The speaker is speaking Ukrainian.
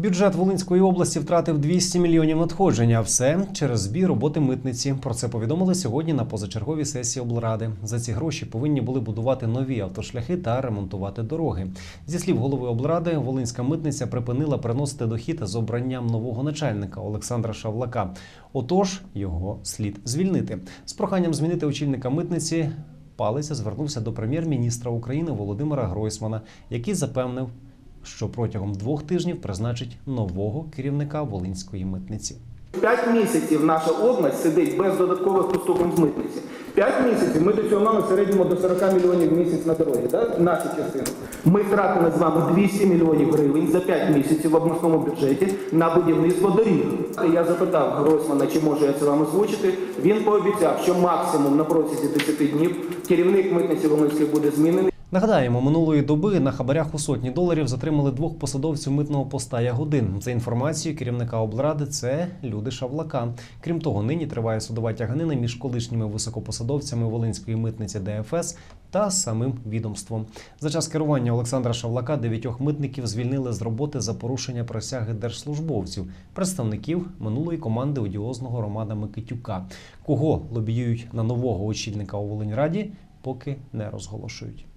Бюджет Волинської області втратив 200 мільйонів надходження. Все через збій роботи митниці. Про це повідомили сьогодні на позачерговій сесії облради. За ці гроші повинні були будувати нові автошляхи та ремонтувати дороги. Зі слів голови облради, Волинська митниця припинила приносити дохід з обранням нового начальника Олександра Шавлака. Отож, його слід звільнити. З проханням змінити очільника митниці. Палиця звернувся до прем'єр-міністра України Володимира Гройсмана, який запевнив, що протягом двох тижнів призначить нового керівника Волинської митниці. П'ять місяців наша область сидить без додаткових поступок з митниці. П'ять місяців ми до цього мали середньому до 40 мільйонів місяць на дороги, да? нашу частину. Ми втратили з вами 200 мільйонів гривень за 5 місяців в обласному бюджеті на будівництво доріг. Я запитав Гройсмана, чи можу я це вам озвучити. Він пообіцяв, що максимум на протязі 10 днів керівник митниці Волинської буде змінений. Нагадаємо, минулої доби на хабарях у сотні доларів затримали двох посадовців митного поста Ягодин. За інформацією керівника облради, це люди Шавлака. Крім того, нині триває судова тяганина між колишніми високопосадовцями Волинської митниці ДФС та самим відомством. За час керування Олександра Шавлака дев'ятьох митників звільнили з роботи за порушення присяги держслужбовців, представників минулої команди одіозного Романа Микитюка. Кого лобіюють на нового очільника у Волиньраді, поки не розголошують.